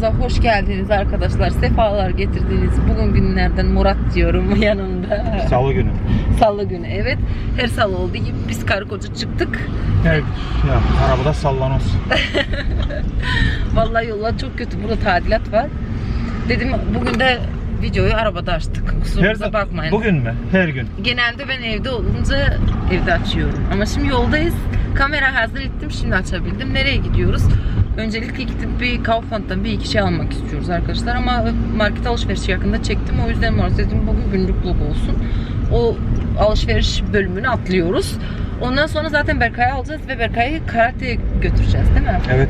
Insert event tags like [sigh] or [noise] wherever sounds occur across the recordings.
Kanalımıza hoş geldiniz arkadaşlar. Sefalar getirdiniz. Bugün günlerden Murat diyorum [laughs] yanımda. Salı günü. Salı günü evet. Her salı olduğu gibi biz karı koca çıktık. Evet. Ya, arabada sallanos. [laughs] Vallahi yollar çok kötü. Burada tadilat var. Dedim bugün de videoyu arabada açtık. Kusurumuza bakmayın. Bugün mü? Her gün. Genelde ben evde olunca evde açıyorum. Ama şimdi yoldayız. Kamera hazır ettim. Şimdi açabildim. Nereye gidiyoruz? Öncelikle gidip bir Kaufland'dan bir iki şey almak istiyoruz arkadaşlar. Ama market alışverişi yakında çektim. O yüzden Murat dedim bugün günlük vlog olsun. O alışveriş bölümünü atlıyoruz. Ondan sonra zaten Berkay'ı alacağız ve Berkay'ı karateye götüreceğiz değil mi? Evet.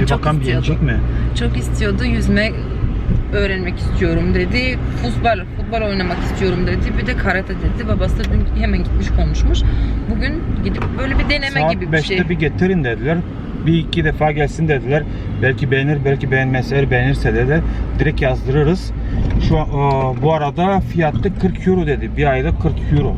Bir Çok bakalım istiyordu. yenecek mi? Çok istiyordu. Yüzme öğrenmek istiyorum dedi. Futbol, futbol oynamak istiyorum dedi. Bir de karate dedi. Babası da dün hemen gitmiş konuşmuş. Bugün gidip böyle bir deneme Saat gibi bir 5'te şey. bir getirin dediler. Bir iki defa gelsin dediler. Belki beğenir, belki beğenmez. Eğer beğenirse de direkt yazdırırız. Şu an, aa, bu arada fiyatı 40 euro dedi. Bir ayda 40 euro.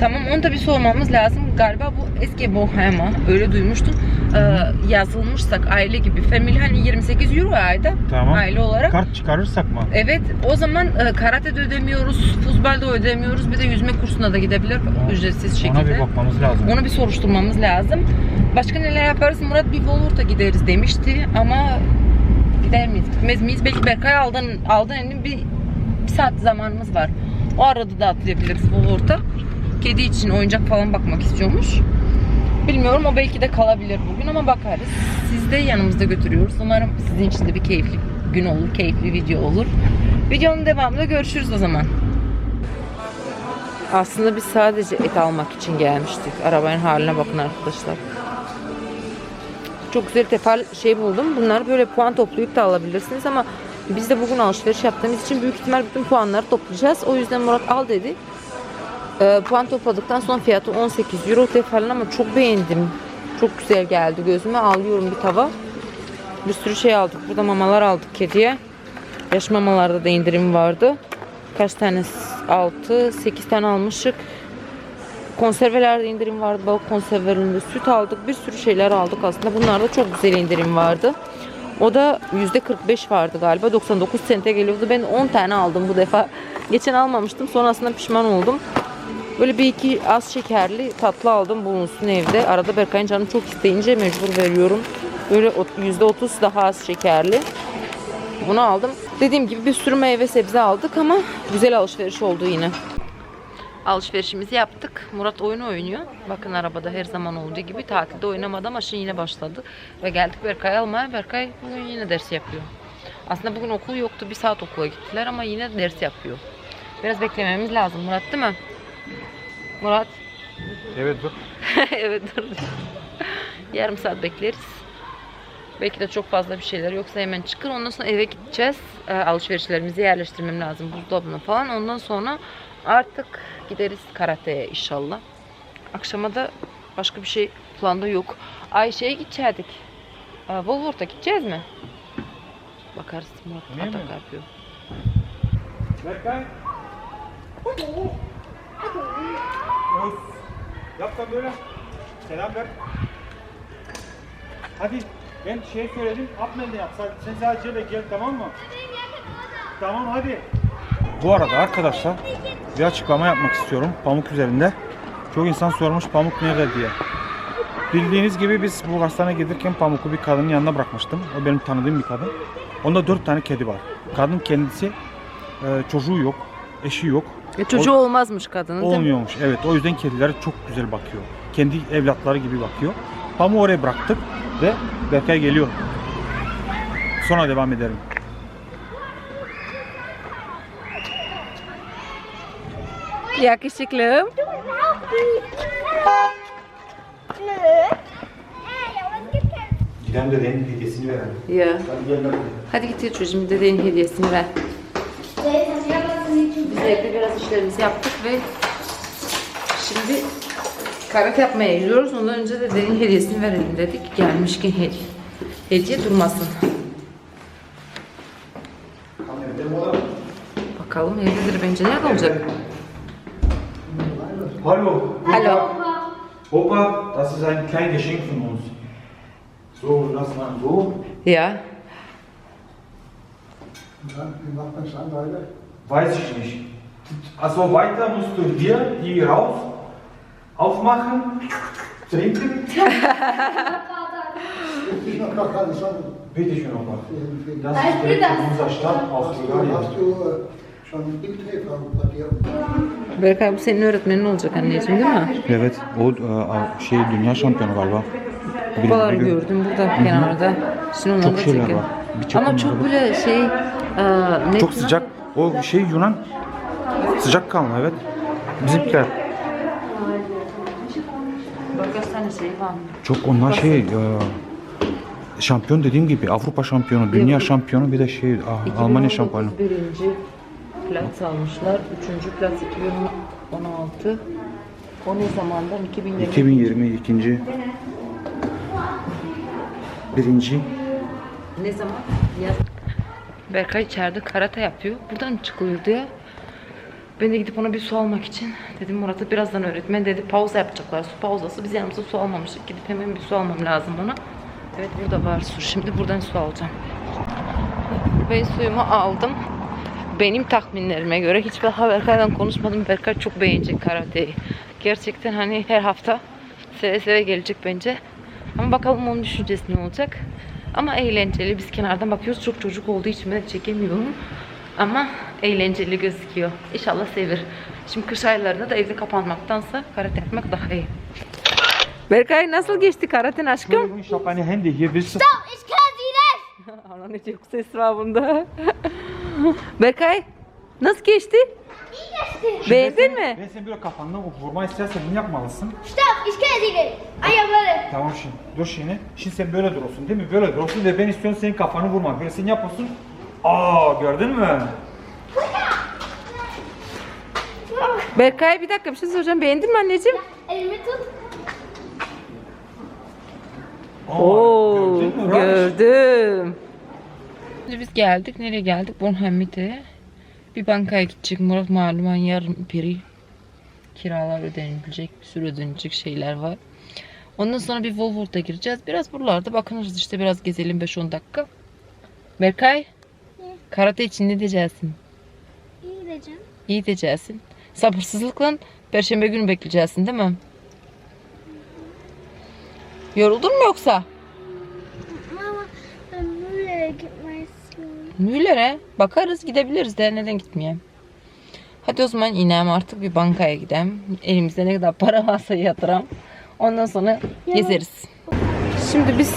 Tamam onu da bir sormamız lazım. Galiba bu eski Bohema öyle duymuştum. Ee, yazılmışsak aile gibi. Family hani 28 euro ayda Tamam. aile olarak. Kart çıkarırsak mı? Evet o zaman e, karate de ödemiyoruz, futbolda ödemiyoruz. Bir de yüzme kursuna da gidebilir ücretsiz şekilde. Ona bir bakmamız lazım. Onu bir soruşturmamız lazım. Başka neler yaparız? Murat bir Volurt'a gideriz demişti ama gider miyiz? Gitmez miyiz? Belki Berkay aldın, aldın elinin bir, bir saat zamanımız var. O arada da atlayabiliriz Volurt'a. Kedi için oyuncak falan bakmak istiyormuş. Bilmiyorum o belki de kalabilir bugün ama bakarız. Siz de yanımızda götürüyoruz. Umarım sizin için de bir keyifli gün olur, keyifli video olur. Videonun devamında görüşürüz o zaman. Aslında biz sadece et almak için gelmiştik. Arabanın haline bakın arkadaşlar. Çok güzel tefal şey buldum. Bunları böyle puan toplayıp da alabilirsiniz ama biz de bugün alışveriş yaptığımız için büyük ihtimal bütün puanları toplayacağız. O yüzden Murat al dedi. Ee, puan topladıktan sonra fiyatı 18 euro tefalin ama çok beğendim. Çok güzel geldi gözüme. Alıyorum bir tava. Bir sürü şey aldık. Burada mamalar aldık kediye. Yaş mamalarda da indirim vardı. Kaç tane? 6, 8 tane almışık. Konservelerde indirim vardı. Balık konservelerinde süt aldık. Bir sürü şeyler aldık aslında. Bunlarda çok güzel indirim vardı. O da %45 vardı galiba. 99 sente geliyordu. Ben 10 tane aldım bu defa. Geçen almamıştım. Sonrasında pişman oldum. Böyle bir iki az şekerli tatlı aldım bulunsun evde. Arada Berkay'ın canım çok isteyince mecbur veriyorum. Böyle ot- %30 daha az şekerli. Bunu aldım. Dediğim gibi bir sürü meyve sebze aldık ama güzel alışveriş oldu yine. Alışverişimizi yaptık. Murat oyun oynuyor. Bakın arabada her zaman olduğu gibi tatilde oynamadı ama şimdi yine başladı. Ve geldik Berkay almaya. Berkay bugün yine ders yapıyor. Aslında bugün okul yoktu. Bir saat okula gittiler ama yine ders yapıyor. Biraz beklememiz lazım Murat değil mi? Murat. Evet dur. [laughs] evet dur. Yarım saat bekleriz. Belki de çok fazla bir şeyler yoksa hemen çıkır. Ondan sonra eve gideceğiz. Ee, alışverişlerimizi yerleştirmem lazım buzdolabına falan. Ondan sonra artık gideriz karateye inşallah. Akşama da başka bir şey planda yok. Ayşe'ye gidecektik. Ee, Volvort'a gideceğiz mi? Bakarız. Murat atak yapıyor. Berkay. Of. Yap da böyle. Selam ver. Hadi ben şey söyledim. Atmen de yap. Sen- sadece de gel tamam mı? Tamam hadi. Bu arada arkadaşlar bir açıklama yapmak istiyorum pamuk üzerinde. Çok insan sormuş pamuk nerede diye. Bildiğiniz gibi biz Bulgaristan'a gelirken Pamuk'u bir kadının yanına bırakmıştım. O benim tanıdığım bir kadın. Onda dört tane kedi var. Kadın kendisi e, çocuğu yok, eşi yok. E, çocuğu olmazmış kadının değil mi? Olmuyormuş. Evet o yüzden kedilere çok güzel bakıyor. Kendi evlatları gibi bakıyor. Pamuğu oraya bıraktık ve Berkay geliyor. Sonra devam ederim. Yakışıklım. Gidem dedenin hediyesini verelim. Ya. Hadi gel. Hadi git çocuğum dedenin hediyesini ver. Evde biraz işlerimizi yaptık ve şimdi karate yapmaya gidiyoruz. Ondan önce de dedenin hediyesini verelim dedik. Gelmişken hediye. Hediye durmasın. Bakalım evdedir bence. Nerede olacak? Hallo. Hallo. Opa, das ist ein kleines Geschenk von uns. So, lass mal so. Ja. Ja, wie macht man? Weiß ich nicht. Also weiter musst du hier, hier raus, aufmachen, trinken. Jetzt ist noch gar keine Sonne. Bitte schön nochmal. Das Weißt ist du direkt das? in unserer Stadt Bulgarien. äh, schon Bildträger bei dir? Berkay bu senin öğretmenin olacak anneciğim değil mi? Evet, o şey dünya şampiyonu galiba. Kupaları gördüm burada kenarda. Şimdi Çok şeyler çekelim. var. Birçok Ama çok var. böyle şey... e, ne Çok sıcak. O şey Yunan sıcak kanlı evet. Bizimkiler çok onlar şey e, şampiyon dediğim gibi Avrupa şampiyonu, dünya şampiyonu bir de şey ah, Almanya şampiyonu. birinci plat almışlar. Üçüncü plat 2016. O ne zamandan? 2020. 2020 ikinci birinci Ne zaman? Yaz. Berkay içeride karate yapıyor. Buradan çıkılıyor diye. Ben de gidip ona bir su almak için dedim Murat'a birazdan öğretmen dedi pauza yapacaklar su pauzası. Biz yanımıza su almamıştık. Gidip hemen bir su almam lazım ona. Evet burada var su. Şimdi buradan su alacağım. Ben suyumu aldım. Benim tahminlerime göre hiç daha Berkay'dan konuşmadım. Berkay çok beğenecek karateyi. Gerçekten hani her hafta seve seve gelecek bence. Ama bakalım onun düşüncesi ne olacak. Ama eğlenceli. Biz kenardan bakıyoruz. Çok çocuk olduğu için ben çekemiyorum. Ama eğlenceli gözüküyor. İnşallah sevir. Şimdi kış aylarında da evde kapanmaktansa karate yapmak daha iyi. Berkay nasıl geçti karaten aşkım? Ich habe eine Handy hier willst du Ich kann sie nicht! Ana ne çok ses var bunda. [laughs] Berkay nasıl geçti? Beğendin mi? Ben seni böyle kafanla vurma istersen bunu yapmalısın. Stopp! Ich kann sie nicht! Ayakları! Tamam şimdi. Dur şimdi. Şimdi sen böyle durursun değil mi? Böyle durursun ve ben istiyorum senin kafanı vurmak. Böyle sen yapıyorsun. Aa gördün mü? Berkay bir dakika bir şey soracağım. Beğendin mi anneciğim? Elimi tut. Aa, Oo, gördün mü? Raş? gördüm. Şimdi biz geldik. Nereye geldik? Bornholm'e. Bir bankaya gidecek. Murat maluman yarın biri kiralar ödenilecek. Bir sürü ödenecek şeyler var. Ondan sonra bir Volvo'da gireceğiz. Biraz buralarda bakınırız işte biraz gezelim 5-10 dakika. Berkay. Karate için ne diyeceksin? İyi canım. İyi diyeceksin. Sabırsızlıkla Perşembe günü bekleyeceksin değil mi? Yoruldun mu yoksa? Mama ben Müllere gitmek istiyorum. Müller'e bakarız gidebiliriz de neden gitmeyeyim. Hadi o zaman inelim artık bir bankaya gidelim. Elimizde ne kadar para varsa yatıralım. Ondan sonra gezeriz. Şimdi biz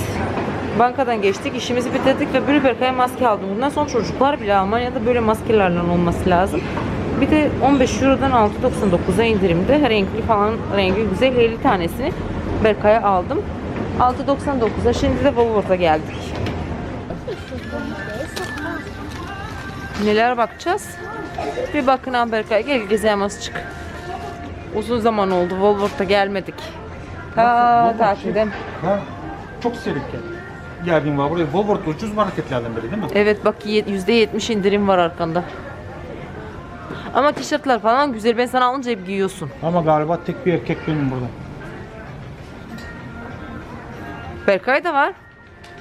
bankadan geçtik, işimizi bitirdik ve böyle Berkay'a maske aldım. Bundan sonra çocuklar bile Almanya'da böyle maskelerle olması lazım. Bir de 15 Euro'dan 6.99'a indirimde renkli falan rengi güzel 50 tanesini Berkay'a aldım. 6.99'a şimdi de Wolworth'a geldik. Neler bakacağız? Bir bakın ha Berkay gel gezelim azıcık. Uzun zaman oldu Wolworth'a gelmedik. Volvo tatilden. Ha, çok sevindim. Geldiğim var buraya. Volvo ucuz marketlerden biri değil mi? Evet bak ye- %70 indirim var arkanda. Ama tişörtler falan güzel. Ben sana alınca hep giyiyorsun. Ama galiba tek bir erkek benim burada. Berkay da var.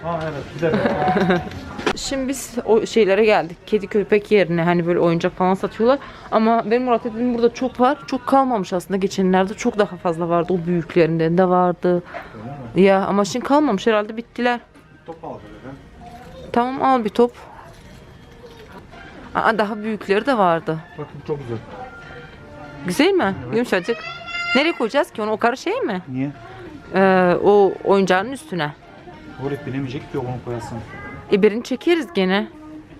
Aa evet güzel. [laughs] Şimdi biz o şeylere geldik. Kedi köpek yerine hani böyle oyuncak falan satıyorlar. Ama benim Murat dedim burada çok var. Çok kalmamış aslında geçenlerde. Çok daha fazla vardı. O büyüklerinden de vardı. Ya ama şimdi kalmamış herhalde bittiler. Top aldı dedi. Tamam al bir top. Aa, daha büyükleri de vardı. Bakın çok güzel. Güzel mi? Yumuşacık. Nereye koyacağız ki onu? O karı şey mi? Niye? Ee, o oyuncağın üstüne. Oraya binemeyecek ki onu koyasın. E birini çekeriz gene.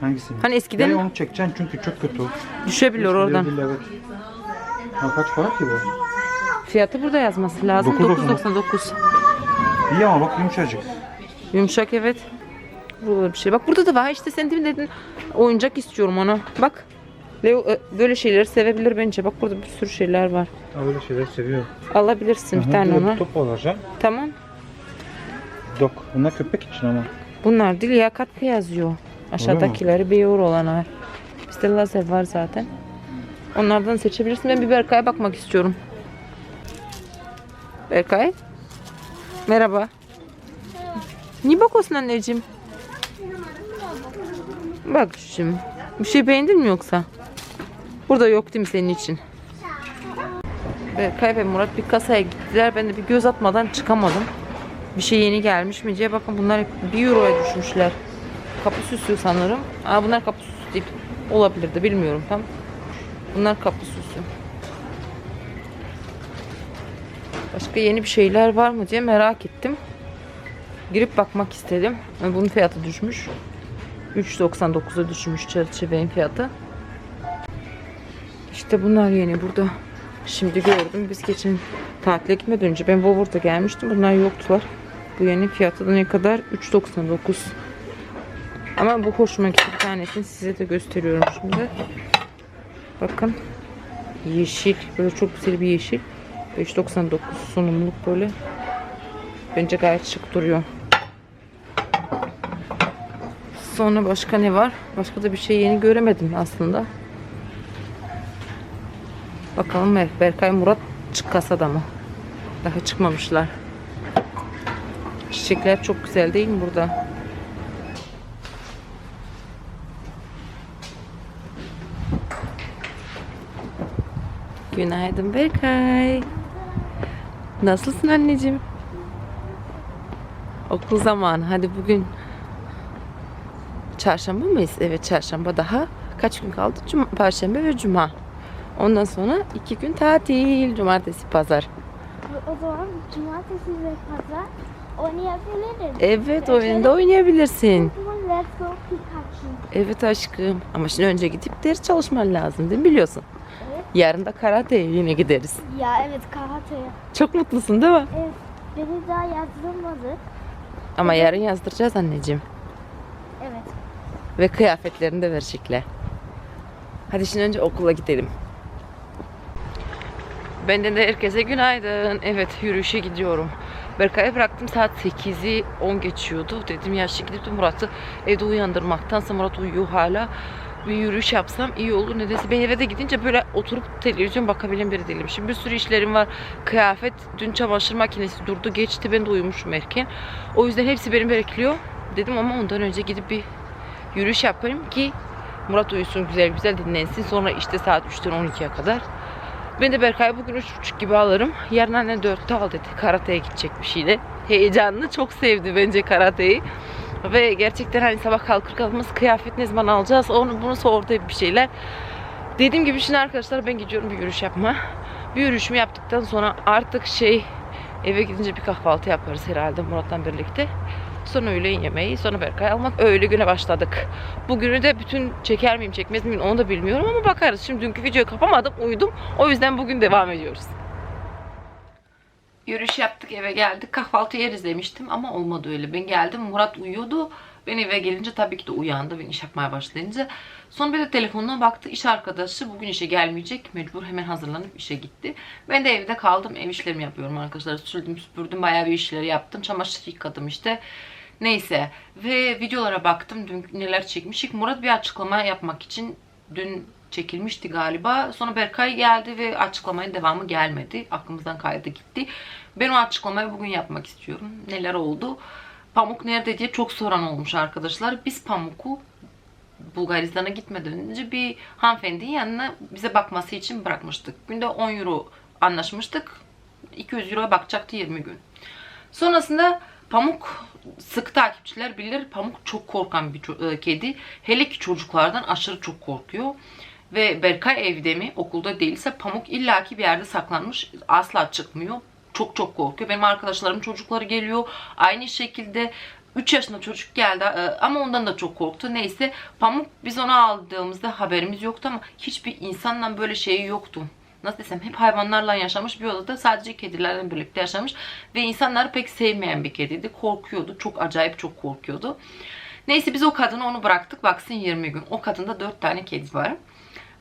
Hangisini? Hani eskiden- Ya onu çekeceksin çünkü çok kötü. Düşebilir oradan. Değil, evet. Ha, kaç para ki bu? Fiyatı burada yazması lazım. 9.99. 9.99. İyi ama bak yumuşacık. Yumuşak evet. Burada bir şey. Bak burada da var. İşte sen demin dedin oyuncak istiyorum ona. Bak. Leo e, böyle şeyleri sevebilir bence. Bak burada bir sürü şeyler var. Öyle şeyler seviyor. Alabilirsin bir tane ona. Top alacağım. Tamam. Dok. Bunlar köpek için ama. Bunlar değil ya katkı yazıyor. Aşağıdakileri bir euro olan var. Bizde lazer var zaten. Onlardan seçebilirsin. Ben bir Berkay'a bakmak istiyorum. Berkay. Merhaba. Niye bakıyorsun anneciğim? Bak şimdi. Bir şey beğendin mi yoksa? Burada yok değil mi senin için? Berkay ve Murat bir kasaya gittiler. Ben de bir göz atmadan çıkamadım. Bir şey yeni gelmiş mi diye. Bakın bunlar hep 1 euroya düşmüşler. Kapı süsü sanırım. Aa bunlar kapı süsü değil. Olabilir de bilmiyorum tam. Bunlar kapı süsü. Başka yeni bir şeyler var mı diye merak ettim. Girip bakmak istedim. Bunun fiyatı düşmüş. 3.99'a düşmüş çerçevenin fiyatı. İşte bunlar yeni burada. Şimdi gördüm. Biz geçen tatile gitmeden önce ben Woolworth'a gelmiştim. Bunlar yoktular. Bu yeni fiyatı da ne kadar? 3.99. Ama bu hoşuma gitti. Bir tanesini size de gösteriyorum şimdi. Bakın. Yeşil. Böyle çok güzel bir yeşil. 5.99 sunumluk böyle. Bence gayet şık duruyor. Sonra başka ne var? Başka da bir şey yeni göremedim aslında. Bakalım Ber- Berkay Murat çık kasada mı? Daha çıkmamışlar. Çiçekler çok güzel değil mi burada? Günaydın Berkay. Nasılsın anneciğim? Okul zamanı. Hadi bugün çarşamba mıyız? Evet çarşamba daha. Kaç gün kaldı? Cuma, Perşembe ve Cuma. Ondan sonra iki gün tatil. Cumartesi, pazar. O zaman cumartesi ve pazar oynayabiliriz. Evet oyunda oynayabilirsin. O zaman let's go Pikachu. Evet aşkım. Ama şimdi önce gidip ders çalışman lazım değil mi biliyorsun? Evet. Yarın da karateye yine gideriz. Ya evet karateye. Çok mutlusun değil mi? Evet. Beni daha yazdırmadı. Ama yarın yazdıracağız anneciğim. Ve kıyafetlerini de verecekler. Hadi şimdi önce okula gidelim. Benden de herkese günaydın. Evet yürüyüşe gidiyorum. Berkay'ı bıraktım saat 8'i 10 geçiyordu. Dedim yaşlı gidip de Murat'ı evde uyandırmaktansa Murat uyuyor hala. Bir yürüyüş yapsam iyi olur. Nedense ben eve de gidince böyle oturup televizyon bakabilen biri değilim. Şimdi bir sürü işlerim var. Kıyafet, dün çamaşır makinesi durdu geçti. Ben de uyumuşum erken. O yüzden hepsi benim bekliyor. Dedim ama ondan önce gidip bir yürüyüş yapayım ki Murat uyusun güzel güzel dinlensin. Sonra işte saat 3'ten 12'ye kadar. Ben de Berkay'ı bugün 3.30 gibi alırım. Yarın anne 4'te al dedi. Karate'ye gidecek bir şeyle. Heyecanlı. Çok sevdi bence karateyi. Ve gerçekten hani sabah kalkır kalkmaz kıyafet ne zaman alacağız onu bunu sordu hep bir şeyler. Dediğim gibi şimdi arkadaşlar ben gidiyorum bir yürüyüş yapma. Bir yürüyüşümü yaptıktan sonra artık şey eve gidince bir kahvaltı yaparız herhalde Murat'la birlikte. Sonra öğlen yemeği, sonra Berkay almak. Öyle güne başladık. Bugünü de bütün çeker miyim, çekmez miyim onu da bilmiyorum ama bakarız. Şimdi dünkü videoyu kapamadım, uyudum. O yüzden bugün devam ediyoruz. Yürüyüş yaptık, eve geldik. Kahvaltı yeriz demiştim ama olmadı öyle. Ben geldim, Murat uyuyordu. Ben eve gelince tabii ki de uyandı. Ben iş yapmaya başlayınca. Sonra bir de telefonuna baktı. İş arkadaşı bugün işe gelmeyecek. Mecbur hemen hazırlanıp işe gitti. Ben de evde kaldım. Ev işlerimi yapıyorum arkadaşlar. Sürdüm süpürdüm. Bayağı bir işleri yaptım. Çamaşır yıkadım işte. Neyse. Ve videolara baktım. Dün neler çekmiştik. Murat bir açıklama yapmak için dün çekilmişti galiba. Sonra Berkay geldi ve açıklamanın devamı gelmedi. Aklımızdan kaydı gitti. Ben o açıklamayı bugün yapmak istiyorum. Neler oldu? Pamuk nerede diye çok soran olmuş arkadaşlar. Biz Pamuk'u Bulgaristan'a gitmeden önce bir hanımefendinin yanına bize bakması için bırakmıştık. Günde 10 euro anlaşmıştık. 200 euroya bakacaktı 20 gün. Sonrasında Pamuk sık takipçiler bilir. Pamuk çok korkan bir e, kedi. Hele ki çocuklardan aşırı çok korkuyor. Ve Berkay evde mi okulda değilse Pamuk illaki bir yerde saklanmış. Asla çıkmıyor. Çok çok korkuyor. Benim arkadaşlarım çocukları geliyor. Aynı şekilde 3 yaşında çocuk geldi e, ama ondan da çok korktu. Neyse Pamuk biz onu aldığımızda haberimiz yoktu ama hiçbir insanla böyle şeyi yoktu. Nasıl desem hep hayvanlarla yaşamış bir odada sadece kedilerle birlikte yaşamış ve insanları pek sevmeyen bir kediydi. Korkuyordu. Çok acayip çok korkuyordu. Neyse biz o kadını onu bıraktık. Baksın 20 gün. O kadında 4 tane kedi var.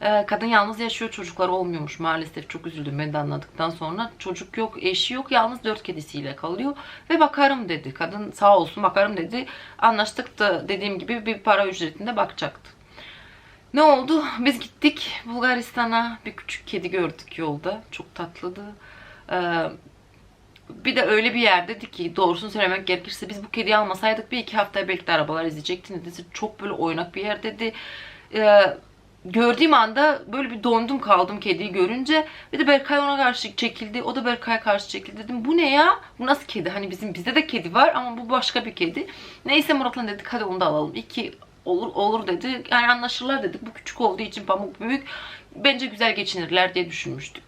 Ee, kadın yalnız yaşıyor çocukları olmuyormuş maalesef çok üzüldüm ben de anladıktan sonra çocuk yok eşi yok yalnız dört kedisiyle kalıyor ve bakarım dedi kadın sağ olsun bakarım dedi anlaştık da dediğim gibi bir para ücretinde bakacaktı ne oldu biz gittik Bulgaristan'a bir küçük kedi gördük yolda çok tatlıydı Ee, Bir de öyle bir yerdeydi ki doğrusunu söylemek gerekirse biz bu kediyi almasaydık bir iki haftaya belki de arabalar izleyecekti. Nedense çok böyle oynak bir yer dedi. Ee, gördüğüm anda böyle bir dondum kaldım kediyi görünce. Bir de Berkay ona karşı çekildi. O da Berkay'a karşı çekildi. Dedim bu ne ya? Bu nasıl kedi? Hani bizim bizde de kedi var ama bu başka bir kedi. Neyse Murat'la dedik hadi onu da alalım. İki olur olur dedi. Yani anlaşırlar dedik. Bu küçük olduğu için pamuk büyük. Bence güzel geçinirler diye düşünmüştük.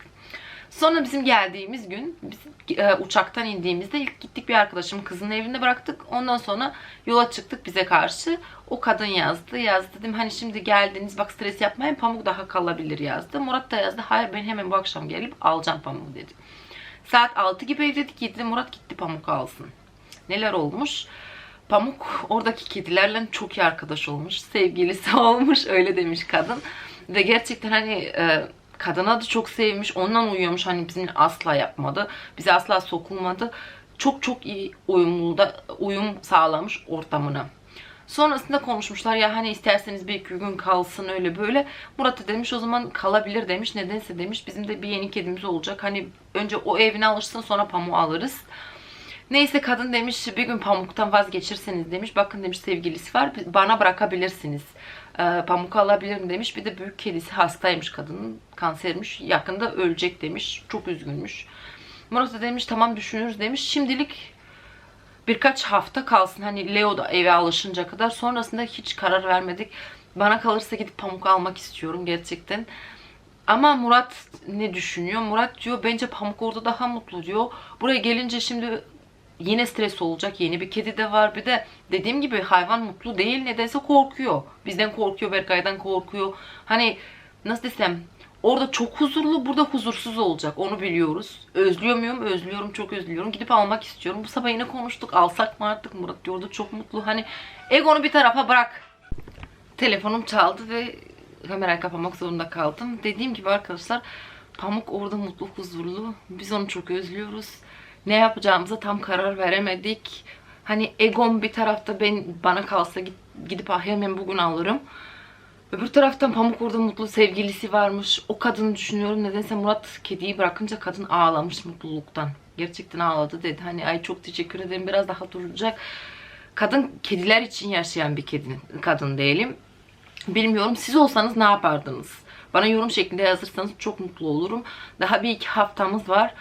Sonra bizim geldiğimiz gün biz e, uçaktan indiğimizde ilk gittik bir arkadaşımın kızının evinde bıraktık. Ondan sonra yola çıktık bize karşı. O kadın yazdı. Yazdı dedim hani şimdi geldiniz bak stres yapmayın pamuk daha kalabilir yazdı. Murat da yazdı hayır ben hemen bu akşam gelip alacağım pamuğu dedi. Saat 6 gibi evdedik 7'de Murat gitti pamuk alsın. Neler olmuş? Pamuk oradaki kedilerle çok iyi arkadaş olmuş. Sevgilisi [laughs] olmuş öyle demiş kadın. Ve gerçekten hani e, kadına da çok sevmiş. Ondan uyuyormuş. Hani bizimle asla yapmadı. Bize asla sokulmadı. Çok çok iyi uyumlu uyum sağlamış ortamına. Sonrasında konuşmuşlar ya hani isterseniz bir iki gün kalsın öyle böyle. Murat da demiş o zaman kalabilir demiş. Nedense demiş bizim de bir yeni kedimiz olacak. Hani önce o evine alışsın sonra pamuğu alırız. Neyse kadın demiş bir gün pamuktan vazgeçirseniz demiş. Bakın demiş sevgilisi var bana bırakabilirsiniz. Ee, pamuk alabilirim demiş. Bir de büyük kedisi hastaymış kadının. Kansermiş. Yakında ölecek demiş. Çok üzgünmüş. Murat da demiş tamam düşünürüz demiş. Şimdilik birkaç hafta kalsın. Hani Leo da eve alışınca kadar. Sonrasında hiç karar vermedik. Bana kalırsa gidip pamuk almak istiyorum gerçekten. Ama Murat ne düşünüyor? Murat diyor bence Pamuk orada daha mutlu diyor. Buraya gelince şimdi yine stres olacak. Yeni bir kedi de var. Bir de dediğim gibi hayvan mutlu değil. Nedense korkuyor. Bizden korkuyor. Berkay'dan korkuyor. Hani nasıl desem orada çok huzurlu. Burada huzursuz olacak. Onu biliyoruz. Özlüyor muyum? Özlüyorum. Çok özlüyorum. Gidip almak istiyorum. Bu sabah yine konuştuk. Alsak mı artık? Murat diyordu çok mutlu. Hani egonu bir tarafa bırak. Telefonum çaldı ve kamerayı kapamak zorunda kaldım. Dediğim gibi arkadaşlar Pamuk orada mutlu, huzurlu. Biz onu çok özlüyoruz. Ne yapacağımıza tam karar veremedik. Hani egom bir tarafta ben bana kalsa git, gidip ah hemen bugün alırım. Öbür taraftan Pamuk orada mutlu sevgilisi varmış. O kadını düşünüyorum. Nedense Murat kediyi bırakınca kadın ağlamış mutluluktan. Gerçekten ağladı dedi. Hani ay çok teşekkür ederim biraz daha duracak. Kadın kediler için yaşayan bir kedi, kadın diyelim. Bilmiyorum siz olsanız ne yapardınız? Bana yorum şeklinde yazırsanız çok mutlu olurum. Daha bir iki haftamız var.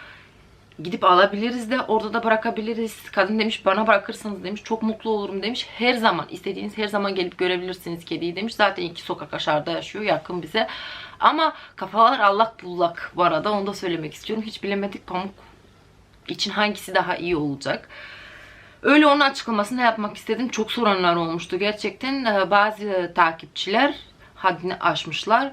Gidip alabiliriz de orada da bırakabiliriz. Kadın demiş bana bırakırsanız demiş çok mutlu olurum demiş. Her zaman istediğiniz her zaman gelip görebilirsiniz kediyi demiş. Zaten iki sokak aşağıda yaşıyor yakın bize. Ama kafalar allak bullak bu arada onu da söylemek istiyorum. Hiç bilemedik pamuk için hangisi daha iyi olacak. Öyle onun açıklamasını yapmak istedim. Çok soranlar olmuştu gerçekten. Ee, Bazı takipçiler haddini aşmışlar.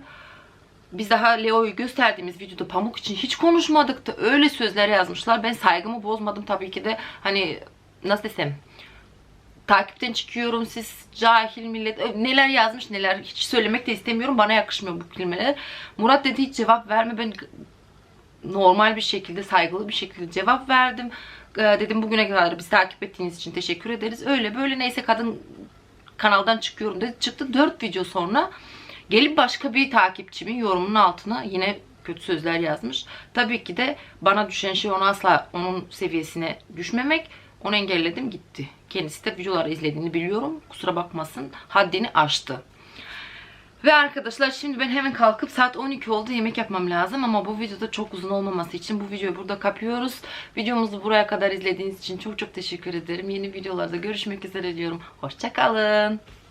Biz daha Leo'yu gösterdiğimiz videoda pamuk için hiç konuşmadık da öyle sözler yazmışlar. Ben saygımı bozmadım tabii ki de. Hani nasıl desem takipten çıkıyorum siz cahil millet neler yazmış neler hiç söylemek de istemiyorum. Bana yakışmıyor bu kelimeler. Murat dedi hiç cevap verme. Ben normal bir şekilde saygılı bir şekilde cevap verdim. Dedim bugüne kadar bizi takip ettiğiniz için teşekkür ederiz. Öyle böyle neyse kadın kanaldan çıkıyorum. dedi. Çıktı 4 video sonra gelip başka bir takipçimin yorumunun altına yine kötü sözler yazmış. Tabii ki de bana düşen şey onu asla onun seviyesine düşmemek. Onu engelledim gitti. Kendisi de videoları izlediğini biliyorum. Kusura bakmasın. Haddini aştı. Ve arkadaşlar şimdi ben hemen kalkıp saat 12 oldu yemek yapmam lazım ama bu videoda çok uzun olmaması için bu videoyu burada kapıyoruz. Videomuzu buraya kadar izlediğiniz için çok çok teşekkür ederim. Yeni videolarda görüşmek üzere diyorum. Hoşçakalın.